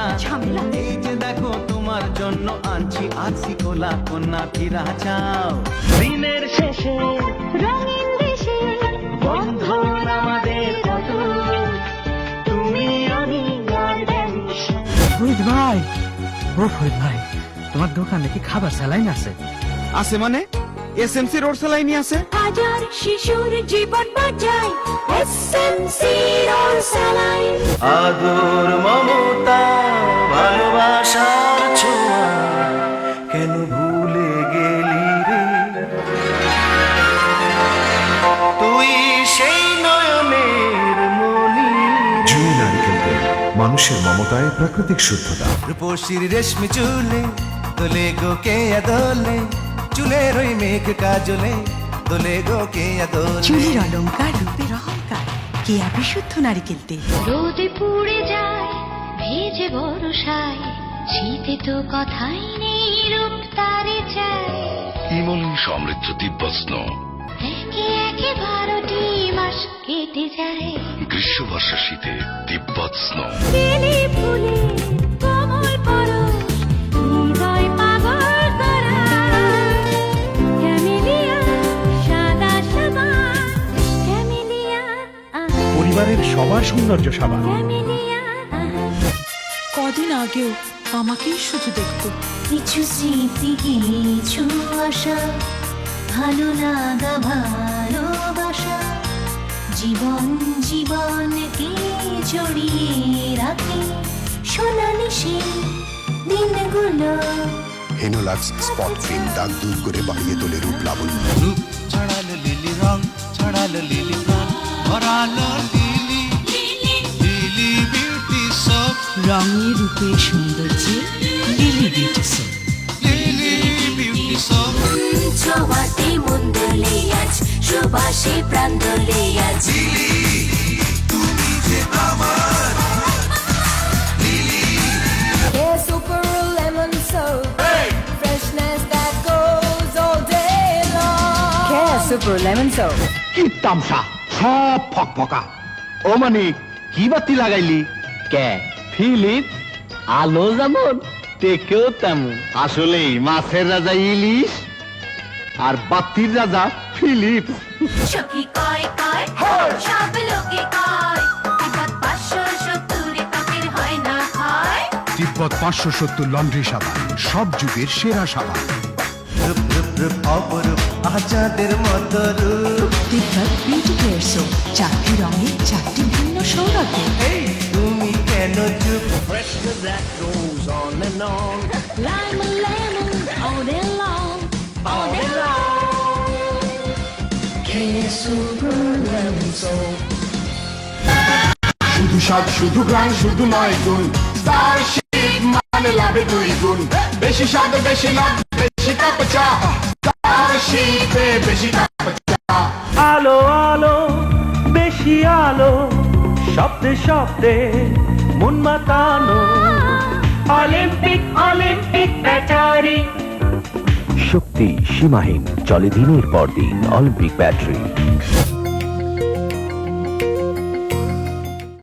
ঝামেলা। ঝামেলা? এই যে দেখো তোমার জন্য আনছি আছি কোলা কন্যা ফিরা চাও। দিনের শেষে রঙিন দেশে বন্ধন আমাদের তুমি আমি ফরিদ ভাই ও ফরিদ ভাই তোমার দোকানে কি খাবার স্যালাইন আছে? আছে মানে? এসএমসি রোড সালাইনি আছে? হাজার শিশুর জীবন বাঁচায় এসএমসি রোল স্যালাইন। আদর মমতা মানুষের মমতায় প্রাকৃতিক শুদ্ধতা। রূপসীর রেশমি চুলে দোলে গো কে দোলে চুলের ওই মেঘ কাজলে দোলে গো কে দোলে চুলের অলংকার রূপের অহংকার কেয়া বিশুদ্ধ নারিকেল তেল? রোদে পুড়ে যায় ভেজে বরসায় শীতে তো কথাই নেই রূপ তারে চায়। ইমন সমৃদ্ধ দিব্যস্ন। একে একে বারোটি মাস কেটে যায়। গ্রীষ্ম বর্ষা শীতে দিব্যস্ন বেলি ফুলে কোমল পরশ হৃদয় পাগল করা। ক্যামেলিয়া সাদা সাবান ক্যামেলিয়া পরিবারের সবার সৌন্দর্য সাবান। কদিন আগেও আমাকেই শুধু দেখতো। কিছু স্মৃতি কিছু আশা ভালো লাগা ভালোবাসা জীবন জীবনকে জড়িয়ে রাখে? সোনালি সেই দিনগুলো। হেনোলাক্স স্পট ক্রিম দাগ দূর করে বাড়িয়ে তোলে রূপ লাবণ্য। রূপ ছড়ালো লিলি রং ছড়ালো লিলি প্রাণ ভরালো লিলি। লিলি বিউটি সব রঙে রূপে সৌন্দর্যে Lily beauty soap. Lily beauty সব ছোঁয়াতে মন দোলে আজ সুবাসে প্রাণ দোলে Super lemon soap. কি তামসা সব ফকফকা। ও মানে কি বাতি লাগাইলি? কে? ফিলিপ। আলো যেমন টেকেও তেমন। আসলেই মাছের রাজা ইলিশ আর বাতির রাজা ফিলিপ। সখী কয় কয় সব লোকে কয় বিপদ পাঁচশো সত্তরে পাপের হয় না হয়? তিব্বত পাঁচশো সত্তর লন্ড্রি সাবান সব যুগের সেরা সাবান। রূপ অপরূপ মতো রূপ বিউটি চারটি রঙে চারটি ভিন্ন সৌরভ্য এই তুমি কেন চুপ Lime and lemon all day long. All day long. Care super lemon soap. শুধু স্বাদ শুধু গ্রাম শুধু নয় গুণ স্টারশিপ মানে লাভে দুই গুণ বেশি স্বাদ বেশি লাভ বেশি আলো আলো বেশি আলো শব্দে শব্দে মন মাতানো। Olympic Olympic battery. শক্তি সীমাহীন চলে দিনের পর দিন অলিম্পিক ব্যাটারি